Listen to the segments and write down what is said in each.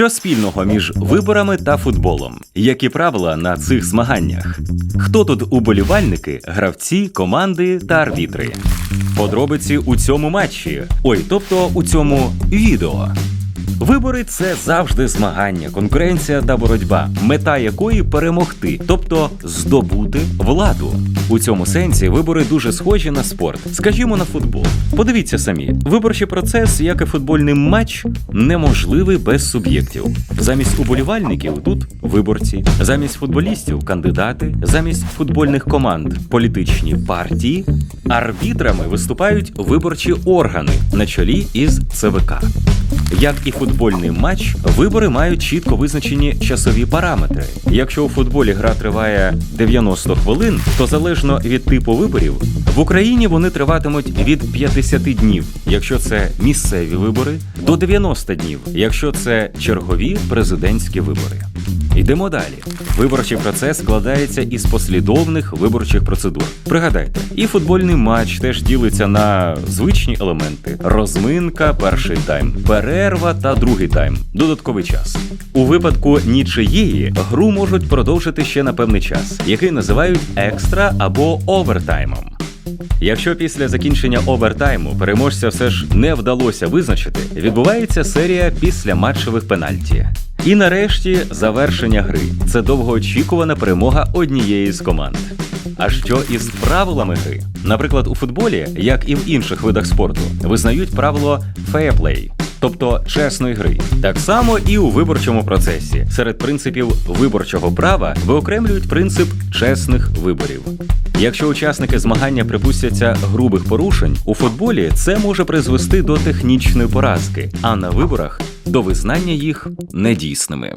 Що спільного між виборами та футболом? Які правила на цих змаганнях? Хто тут уболівальники, гравці, команди та арбітри? Подробиці у цьому матчі. Ой, тобто у цьому відео. Вибори це завжди змагання, конкуренція та боротьба, мета якої перемогти, тобто здобути владу. У цьому сенсі вибори дуже схожі на спорт, скажімо, на футбол. Подивіться самі, виборчий процес, як і футбольний матч, неможливий без суб'єктів. Замість уболівальників тут виборці, замість футболістів кандидати, замість футбольних команд політичні партії. Арбітрами виступають виборчі органи на чолі із ЦВК. Як і футбольний матч, вибори мають чітко визначені часові параметри. Якщо у футболі гра триває 90 хвилин, то залежно від типу виборів, в Україні вони триватимуть від 50 днів, якщо це місцеві вибори, до 90 днів, якщо це чергові президентські вибори. Йдемо далі. Виборчий процес складається із послідовних виборчих процедур. Пригадайте, і футбольний матч теж ділиться на звичні елементи: розминка, перший тайм, перерва та другий тайм, додатковий час. У випадку нічиєї гру можуть продовжити ще на певний час, який називають екстра або овертаймом. Якщо після закінчення овертайму переможця все ж не вдалося визначити, відбувається серія післяматчевих пенальті. І нарешті завершення гри. Це довгоочікувана перемога однієї з команд. А що із правилами гри? Наприклад, у футболі, як і в інших видах спорту, визнають правило play, тобто чесної гри. Так само і у виборчому процесі. Серед принципів виборчого права виокремлюють принцип чесних виборів. Якщо учасники змагання припустяться грубих порушень, у футболі це може призвести до технічної поразки, а на виборах до визнання їх недійсними.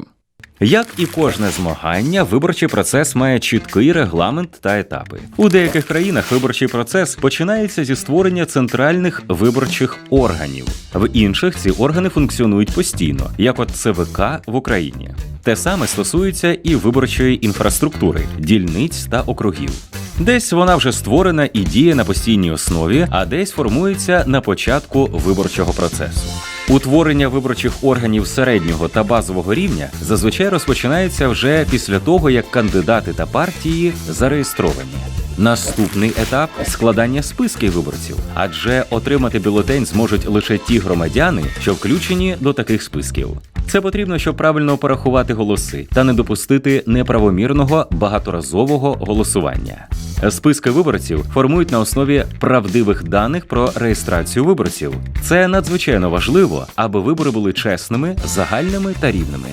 Як і кожне змагання, виборчий процес має чіткий регламент та етапи. У деяких країнах виборчий процес починається зі створення центральних виборчих органів. В інших ці органи функціонують постійно, як от ЦВК в Україні. Те саме стосується і виборчої інфраструктури, дільниць та округів. Десь вона вже створена і діє на постійній основі, а десь формується на початку виборчого процесу. Утворення виборчих органів середнього та базового рівня зазвичай розпочинається вже після того, як кандидати та партії зареєстровані. Наступний етап складання списків виборців, адже отримати бюлетень зможуть лише ті громадяни, що включені до таких списків. Це потрібно, щоб правильно порахувати голоси та не допустити неправомірного багаторазового голосування. Списки виборців формують на основі правдивих даних про реєстрацію виборців. Це надзвичайно важливо, аби вибори були чесними, загальними та рівними.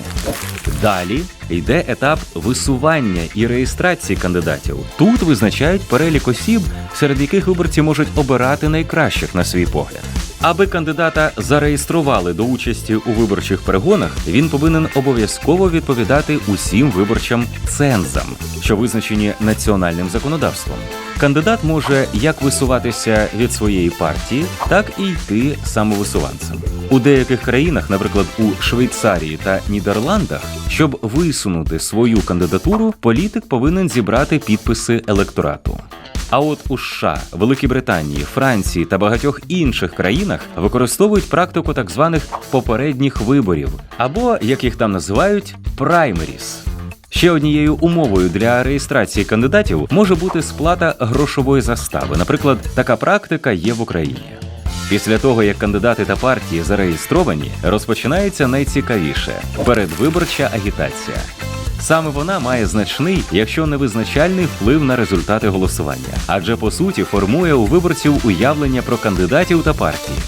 Далі йде етап висування і реєстрації кандидатів. Тут визначають перелік осіб, серед яких виборці можуть обирати найкращих на свій погляд. Аби кандидата зареєстрували до участі у виборчих перегонах, він повинен обов'язково відповідати усім виборчим цензам, що визначені національним законодавством. Кандидат може як висуватися від своєї партії, так і йти самовисуванцем. У деяких країнах, наприклад, у Швейцарії та Нідерландах, щоб висунути свою кандидатуру, політик повинен зібрати підписи електорату. А от у США, Великій Британії, Франції та багатьох інших країнах використовують практику так званих попередніх виборів, або як їх там називають праймеріс. Ще однією умовою для реєстрації кандидатів може бути сплата грошової застави. Наприклад, така практика є в Україні. Після того, як кандидати та партії зареєстровані, розпочинається найцікавіше передвиборча агітація. Саме вона має значний, якщо не визначальний вплив на результати голосування, адже по суті формує у виборців уявлення про кандидатів та партії.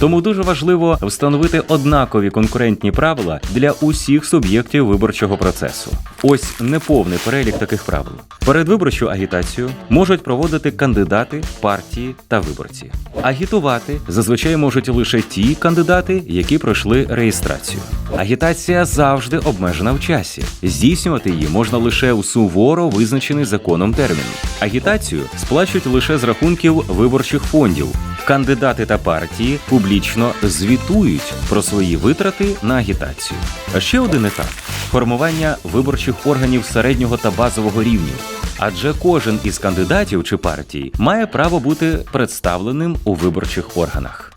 Тому дуже важливо встановити однакові конкурентні правила для усіх суб'єктів виборчого процесу. Ось неповний перелік таких правил. Передвиборчу агітацію можуть проводити кандидати, партії та виборці. Агітувати зазвичай можуть лише ті кандидати, які пройшли реєстрацію. Агітація завжди обмежена в часі. Здійснювати її можна лише у суворо визначений законом термін. Агітацію сплачують лише з рахунків виборчих фондів. Кандидати та партії публічно звітують про свої витрати на агітацію. А ще один етап формування виборчих органів середнього та базового рівнів. Адже кожен із кандидатів чи партій має право бути представленим у виборчих органах.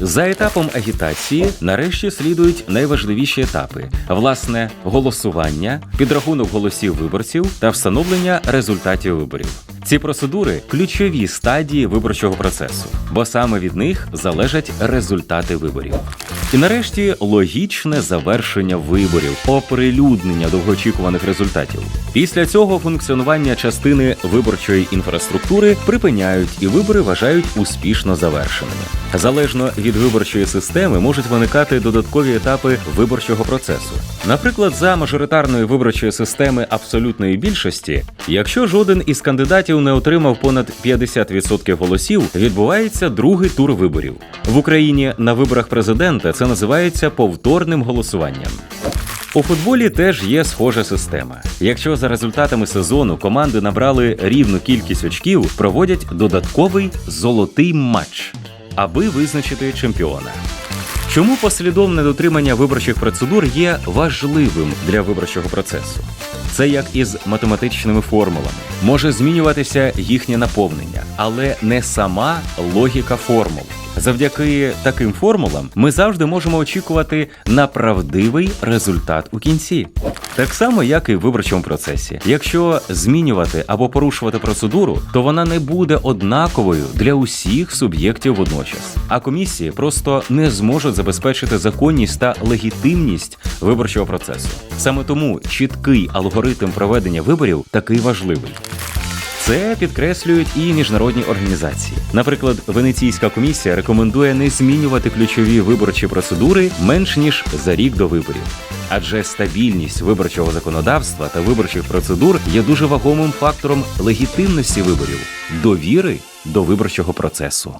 За етапом агітації нарешті слідують найважливіші етапи: власне голосування, підрахунок голосів виборців та встановлення результатів виборів. Ці процедури ключові стадії виборчого процесу, бо саме від них залежать результати виборів. І нарешті логічне завершення виборів, оприлюднення довгоочікуваних результатів. Після цього функціонування частини виборчої інфраструктури припиняють і вибори вважають успішно завершеними. Залежно від виборчої системи можуть виникати додаткові етапи виборчого процесу. Наприклад, за мажоритарної виборчої системи абсолютної більшості, якщо жоден із кандидатів не отримав понад 50% голосів, відбувається другий тур виборів. В Україні на виборах президента це називається повторним голосуванням. У футболі теж є схожа система. Якщо за результатами сезону команди набрали рівну кількість очків, проводять додатковий золотий матч, аби визначити чемпіона. Чому послідовне дотримання виборчих процедур є важливим для виборчого процесу? Це як із математичними формулами. Може змінюватися їхнє наповнення, але не сама логіка формул. Завдяки таким формулам ми завжди можемо очікувати на правдивий результат у кінці. Так само, як і в виборчому процесі. Якщо змінювати або порушувати процедуру, то вона не буде однаковою для усіх суб'єктів водночас. А комісії просто не зможуть забезпечити законність та легітимність виборчого процесу. Саме тому чіткий алгоритм проведення виборів такий важливий. Це підкреслюють і міжнародні організації. Наприклад, Венеційська комісія рекомендує не змінювати ключові виборчі процедури менш ніж за рік до виборів. Адже стабільність виборчого законодавства та виборчих процедур є дуже вагомим фактором легітимності виборів, довіри до виборчого процесу.